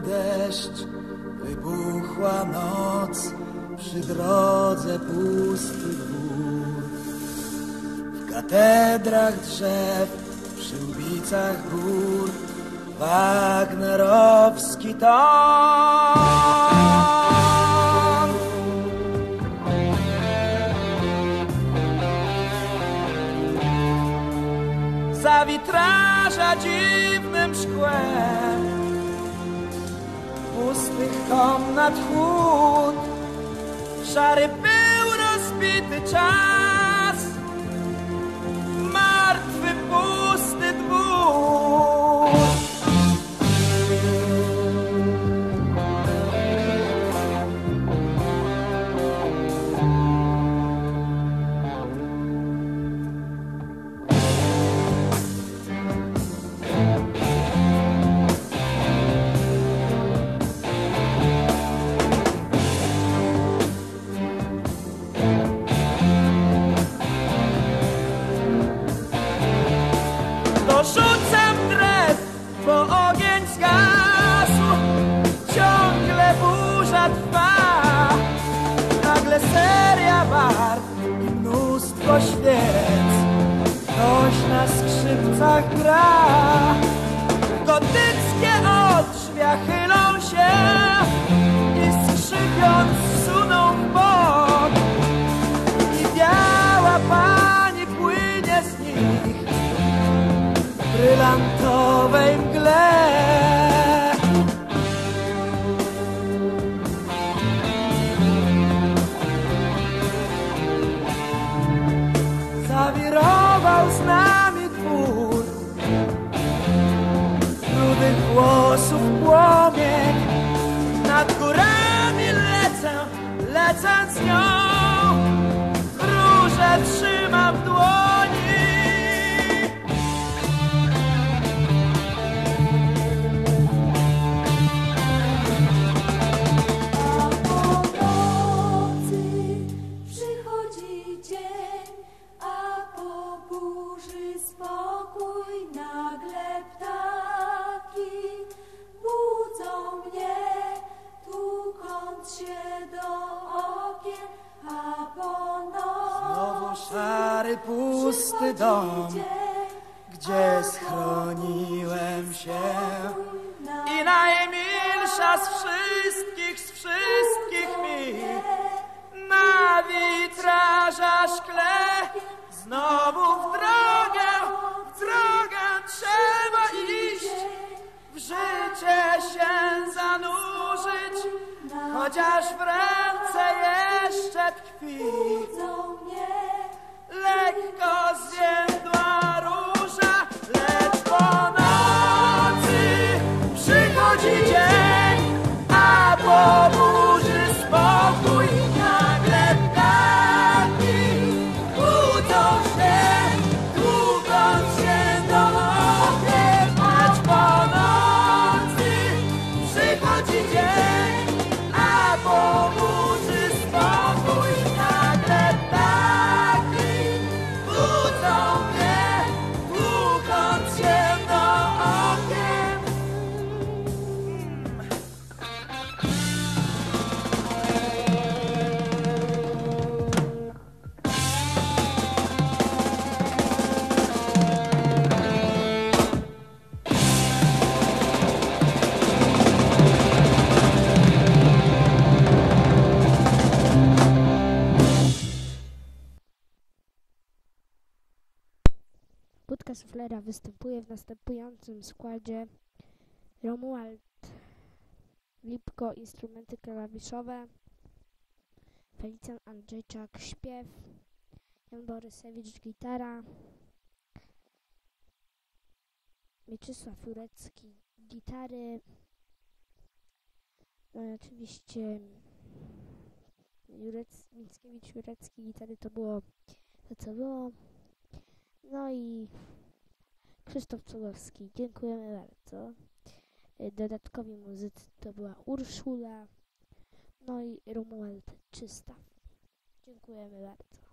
deszcz, wybuchła noc przy drodze pusty dwór. W katedrach drzew, przy ubicach gór, Wagnerowski ton. Za witraża dziwnym szkłem pustych tom nadchód, szary był rozbity czas. Seria barw i mnóstwo świec. Ktoś na skrzypcach gra. Gotyckie odrzwia chylą się I skrzypiąc suną w bok. I biała pani płynie z nich. Brylantowej mgle. Zawirował z nami dwór rudych włosów płomień. Nad górami lecę, lecę z nią, róże trzymam pusty dom, gdzie schroniłem się. I najmilsza z wszystkich, z wszystkich mi na witraża szkle. Znowu w drogę, w drogę trzeba iść, w życie się zanurzyć, chociaż w ręce jeszcze tkwi. lekko yeah. Budka Suflera występuje w następującym składzie. Romuald Lipko instrumenty klawiszowe. Felicjan Andrzejczak śpiew. Jan Borysewicz gitara. Mieczysław Jurecki gitary. No i oczywiście Jurec, Mickiewicz Jurecki gitary. To było to co było no i Krzysztof Cugowski. Dziękujemy bardzo. Y, Dodatkowi muzycy to była Urszula, no i Romuald Czysta. Dziękujemy bardzo.